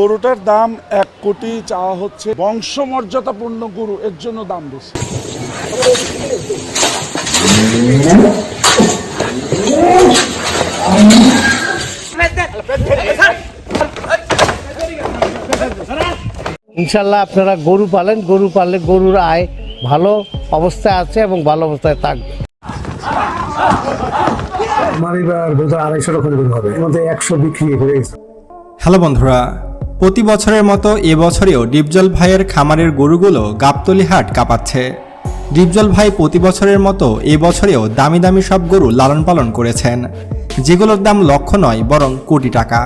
গরুটার দাম এক কোটি চাওয়া হচ্ছে। বংশমর্যাদাপূর্ণ গরু এর জন্য দাম বেশি। ইনশাল্লাহ আপনারা গরু পালেন গরু পাললে গরুর আয় ভালো অবস্থায় আছে এবং ভালো অবস্থায় থাকবে। আমার এবার বোধ হয় আড়াইশো রকম গরু হবে। একশো বিক্রি হয়ে গেছে। হ্যালো বন্ধুরা প্রতি বছরের মতো এবছরেও ডিপজল ভাইয়ের খামারের গরুগুলো গাবতলি হাট কাঁপাচ্ছে। ডিপজল ভাই প্রতি বছরের মতো এবছরেও দামি দামি সব গরু লালন পালন করেছেন। যেগুলোর দাম লক্ষ নয়, বরং কোটি টাকা।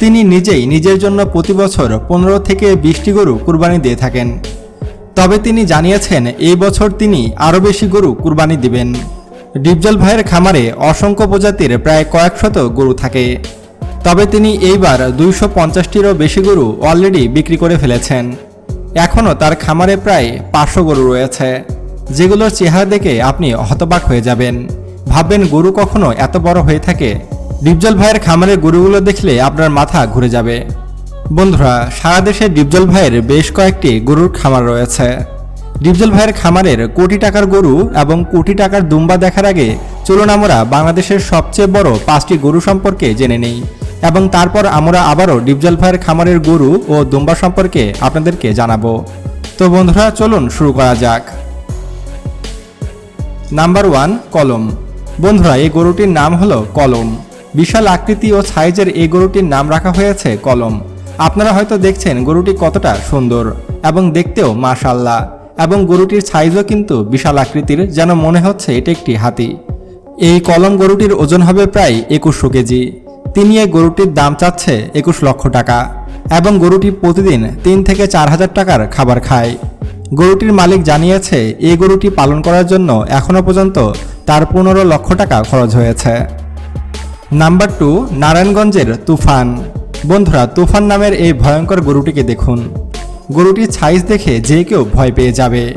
তিনি নিজেই নিজের জন্য প্রতি বছর পনেরো থেকে বিশটি গরু কুরবানি দিয়ে থাকেন। তবে তিনি জানিয়েছেন এই বছর তিনি আরও বেশি গরু কুরবানি দিবেন। ডিপজল ভাইয়ের খামারে অসংখ্য প্রজাতির প্রায় কয়েকশত গরু থাকে। তবে তিনি এইবার দুইশো পঞ্চাশটিরও বেশি গরু অলরেডি বিক্রি করে ফেলেছেন। এখনও তার খামারে প্রায় পাঁচশো গরু রয়েছে। যেগুলোর চেহারা দেখে আপনি হতবাক হয়ে যাবেন। ভাববেন গরু কখনো এত বড় হয়ে থাকে? ডিপজল ভাইয়ের খামারের গরুগুলো দেখলে আপনার মাথা ঘুরে যাবে। বন্ধুরা, সারা দেশে ডিপজল ভাইয়ের বেশ কয়েকটি গরুর খামার রয়েছে। ডিপজল ভাইয়ের খামারের কোটি টাকার গরু এবং কোটি টাকার দুম্বা দেখার আগে চলুন আমরা বাংলাদেশের সবচেয়ে বড় পাঁচটি গরু সম্পর্কে জেনে নেই। এবং তারপর আমরা আবারও ডিপজল ভাইয়ের খামারের গরু ও দুম্বা সম্পর্কে আপনাদেরকে জানাব। তো বন্ধুরা, চলুন শুরু করা যাক। নাম্বার ওয়ান, কলম। বন্ধুরা, এই গরুটির নাম হলো কলম। বিশাল আকৃতি ও সাইজের এই গরুটির নাম রাখা হয়েছে কলম। আপনারা হয়তো দেখছেন গরুটি কতটা সুন্দর এবং দেখতেও মাশাল্লাহ, এবং গরুটির সাইজও কিন্তু বিশাল আকৃতির যেন মনে হচ্ছে এটি একটি হাতি। এই কলম গরুটির ওজন হবে প্রায় একুশশো কেজি। তিনি এই গরুটির দাম চাচ্ছে একুশ লক্ষ টাকা এবং গরুটি প্রতিদিন তিন থেকে চার হাজার টাকার খাবার খায়। গরুটির মালিক জানিয়েছে এই গরুটি পালন করার জন্য এখনও পর্যন্ত তার পনেরো লক্ষ টাকা খরচ হয়েছে। নাম্বার টু, নারায়ণগঞ্জের তুফান। বন্ধুরা, তুফান নামের এই ভয়ঙ্কর গরুটিকে দেখুন। গরুটির সাইজ দেখে যে কেউ ভয় পেয়ে যাবে।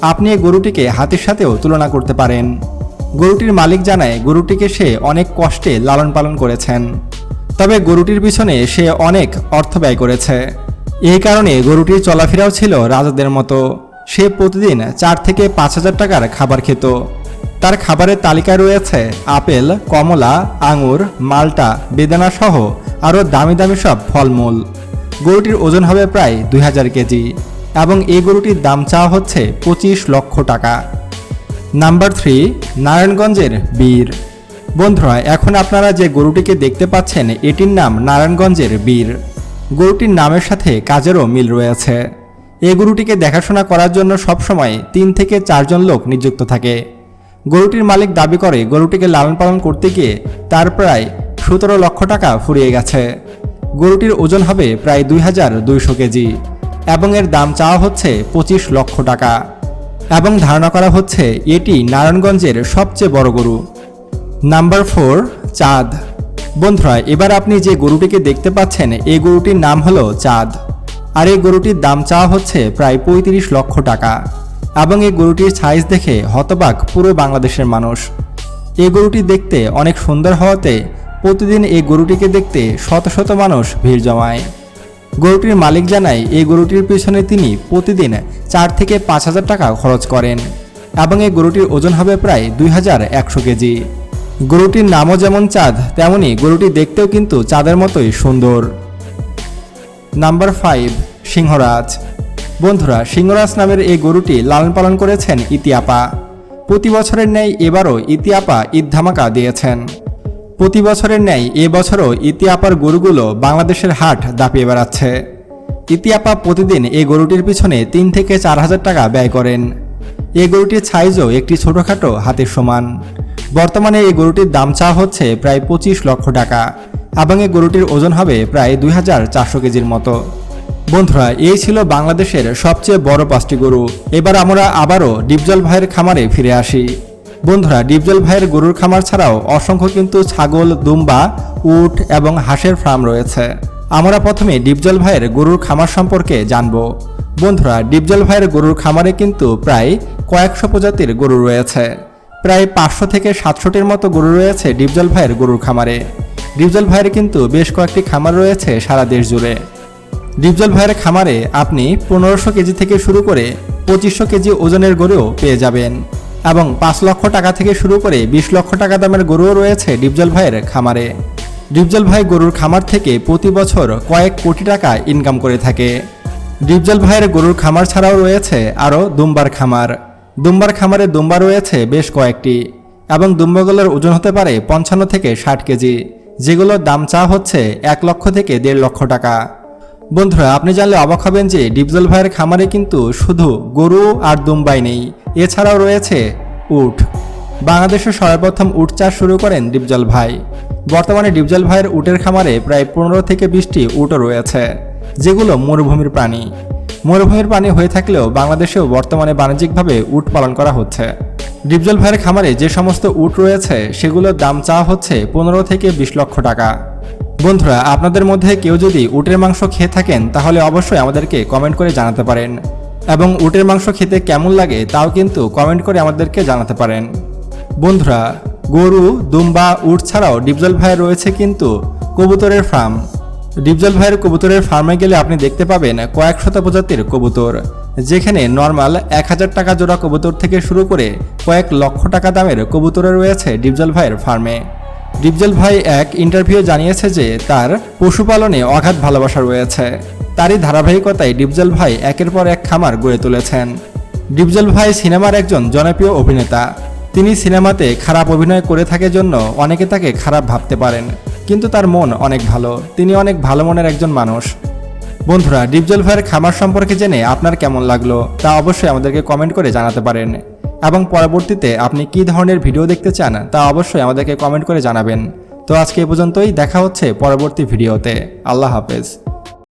আপনি এই গরুটিকে হাতির সাথেও তুলনা করতে পারেন। গরুটির মালিক জানায় গরুটিকে সে অনেক কষ্টে লালন পালন করেছেন। তবে গরুটির পিছনে সে অনেক অর্থ ব্যয় করেছে। এই কারণে গরুটির চলাফেরাও ছিল রাজাদের মতো। সে প্রতিদিন চার থেকে পাঁচ হাজার টাকার খাবার খেত। তার খাবারের তালিকায় রয়েছে আপেল, কমলা, আঙুর, মালটা বেদানা সহ আরও দামি দামি সব ফলমূল। গরুটির ওজন হবে প্রায় দুই হাজার কেজি এবং এই গরুটির দাম চাওয়া হচ্ছে পঁচিশ লক্ষ টাকা। নাম্বার থ্রি, নারায়ণগঞ্জের বীর। বন্ধুরা, এখন আপনারা যে গরুটিকে দেখতে পাচ্ছেন, এটির নাম নারায়ণগঞ্জের বীর। গরুটির নামের সাথে কাজেরও মিল রয়েছে। এই গরুটিকে দেখাশোনা করার জন্য সবসময় তিন থেকে চারজন লোক নিযুক্ত থাকে। গরুটির মালিক দাবি করে, গরুটিকে লালন পালন করতে গিয়ে তার প্রায় সতেরো লক্ষ টাকা ফুরিয়ে গেছে। গরুটির ওজন হবে প্রায় দুই হাজার দুইশো কেজি, এবং এর দাম চাওয়া হচ্ছে পঁচিশ লক্ষ টাকা। এবং ধারণা করা হচ্ছে এটি নারায়ণগঞ্জের সবচেয়ে বড় গরু। নাম্বার ফোর চাঁদ। বন্ধুরা, এবার আপনি যে গরুটিকে দেখতে পাচ্ছেন, এই গরুটির নাম হলো চাঁদ। আর এই গরুটির দাম চাওয়া হচ্ছে প্রায় পঁয়ত্রিশ লক্ষ টাকা। এবং এই গরুটির সাইজ দেখে হতবাক পুরো বাংলাদেশের মানুষ। এই গরুটি দেখতে অনেক সুন্দর হওয়াতে প্রতিদিন এই গরুটিকে দেখতে শত শত মানুষ ভিড় জমায়। গরুটির মালিক জানায়, এই গরুটির পিছনে তিনি প্রতিদিন চার থেকে পাঁচ হাজার টাকা খরচ করেন এবং এই গরুটির ওজন হবে প্রায় দুই হাজার একশো কেজি। গরুটির নামও যেমন চাঁদ, তেমনি গরুটি দেখতেও কিন্তু চাঁদের মতোই সুন্দর। নাম্বার ফাইভ, সিংহরাজ। বন্ধুরা, সিংহরাজ নামের এই গরুটি লালন পালন করেছেন ইতিয়াপা প্রতি বছরের ন্যায় এবারও ইতিয়াপা ঈদ ধামাকা দিয়েছেন। প্রতি বছরের ন্যায় এবছরও ইতিয়াপার গরুগুলো বাংলাদেশের হাট দাপিয়ে বেড়াচ্ছে। ইতিয়াপা প্রতিদিন এই গরুটির পিছনে তিন থেকে চার হাজার টাকা ব্যয় করেন। এই গরুটির সাইজও একটি ছোটোখাটো হাতের সমান। বর্তমানে এই গরুটির দাম চাওয়া হচ্ছে প্রায় পঁচিশ লক্ষ টাকা, এবং এই গরুটির ওজন হবে প্রায় দুই হাজার চারশো কেজির মতো। বন্ধুরা, এই ছিল বাংলাদেশের সবচেয়ে বড় পাঁচটি গরু। এবার আমরা আবারও ডিপজল ভাইয়ের খামারে ফিরে আসি। বন্ধুরা, ডিপজল ভাইয়ের গরুর খামার ছাড়াও অসংখ্য কিন্তু ছাগল, দুম্বা, উট এবং হাঁসের ফার্ম রয়েছে। আমরা প্রথমে ডিপজল ভাইয়ের গরুর খামার সম্পর্কে জানব। বন্ধুরা, ডিপজল ভাইয়ের গরুর খামারে কিন্তু প্রায় কয়েকশো প্রজাতির গরু রয়েছে। প্রায় পাঁচশো থেকে সাতশোটির মতো গরু রয়েছে ডিপজল ভাইয়ের গরুর খামারে। ডিপজল ভাইয়ের কিন্তু বেশ কয়েকটি খামার রয়েছে সারা দেশ জুড়ে। ডিপজল ভাইয়ের খামারে আপনি পনেরোশো কেজি থেকে শুরু করে পঁচিশশো কেজি ওজনের গরুও পেয়ে যাবেন। এবং পাঁচ লক্ষ টাকা থেকে শুরু করে বিশ লক্ষ টাকা দামের গরুও রয়েছে ডিপজল ভাইয়ের খামারে। ডিপজল ভাই গরুর খামার থেকে প্রতি বছর কয়েক কোটি টাকা ইনকাম করে থাকে। ডিপজল ভাইয়ের গরুর খামার ছাড়াও রয়েছে আরও দুম্বার খামার। দুম্বার খামারে দুম্বা রয়েছে বেশ কয়েকটি এবং দুম্বাগুলোর ওজন হতে পারে পঞ্চান্ন থেকে ষাট কেজি, যেগুলোর দাম চা হচ্ছে এক লক্ষ থেকে দেড় লক্ষ টাকা। বন্ধুরা, আপনি জানলে অবাক হবেন যে ডিপজল ভাইয়ের খামারে কিন্তু শুধু গরু আর দুম্বাই নেই, এছাড়াও রয়েছে উট। বাংলাদেশে সর্বপ্রথম উট চাষ শুরু করেন ডিপজল ভাই। বর্তমানে ডিপজল ভাইয়ের উটের খামারে প্রায় পনেরো থেকে বিশটি উটও রয়েছে, যেগুলো মরুভূমির প্রাণী। মরুভূমির প্রাণী হয়ে থাকলেও বাংলাদেশেও বর্তমানে বাণিজ্যিকভাবে উট পালন করা হচ্ছে। ডিপজল ভাইয়ের খামারে যে সমস্ত উট রয়েছে, সেগুলোর দাম চাওয়া হচ্ছে পনেরো থেকে বিশ লক্ষ টাকা। বন্ধুরা, আপনাদের মধ্যে কেউ যদি উটের মাংস খেয়ে থাকেন, তাহলে অবশ্যই আমাদেরকে কমেন্ট করে জানাতে পারেন। এবং উটের মাংস খেতে কেমন লাগে, তাও কিন্তু কমেন্ট করে আমাদেরকে জানাতে পারেন। বন্ধুরা, গরু, দুম্বা, উট ছাড়াও ডিপজল ভাইয়ের রয়েছে কিন্তু কবুতরের ফার্ম ডিপজল ভাইয়ের কবুতরের ফার্মে গেলে আপনি দেখতে পাবেন কয়েক শত প্রজাতির কবুতর, যেখানে নর্মাল এক হাজার টাকা জোড়া কবুতর থেকে শুরু করে কয়েক লক্ষ টাকা দামের কবুতরে রয়েছে ডিপজল ভাইয়ের ফার্মে ডিপজল ভাই এক ইন্টারভিউ জানিয়েছে যে তার পশুপালনে অগাধ ভালোবাসা রয়েছে। তারই ধারাবাহিকতায় ডিপজল ভাই একের পর এক খামার গড়ে তুলেছেন। ডিপজল ভাই সিনেমার একজন জনপ্রিয় অভিনেতা। তিনি সিনেমাতে খারাপ অভিনয় করে থাকে জন্য অনেকে তাকে খারাপ ভাবতে পারেন, কিন্তু তার মন অনেক ভালো। তিনি অনেক ভালো মনের একজন মানুষ। বন্ধুরা, ডিপজল ভাইয়ের খামার সম্পর্কে জেনে আপনার কেমন লাগল তা অবশ্যই আমাদেরকে কমেন্ট করে জানাতে পারেন। এবং পরবর্তীতে আপনি কি ধরনের ভিডিও দেখতে চান তা অবশ্যই আমাদেরকে কমেন্ট করে জানাবেন। তো আজকে এ পর্যন্তই, দেখা হচ্ছে পরবর্তী ভিডিওতে। আল্লাহ হাফেজ।